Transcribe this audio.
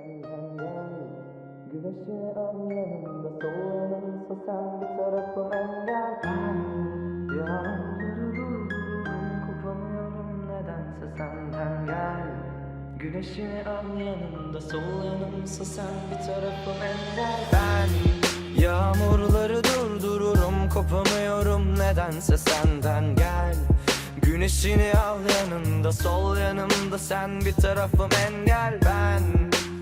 senden gel Güneşi al yanımda sol yanımsa sen bir tarafım engel. Ben yağmurları durdururum kopamıyorum nedense senden gel. Güneşi al yanımda sol yanımsa sen bir tarafım engel. Ben yağmurları durdururum kopamıyorum nedense senden gel. Güneşini al yanında sol yanımda sen bir tarafım engel. Ben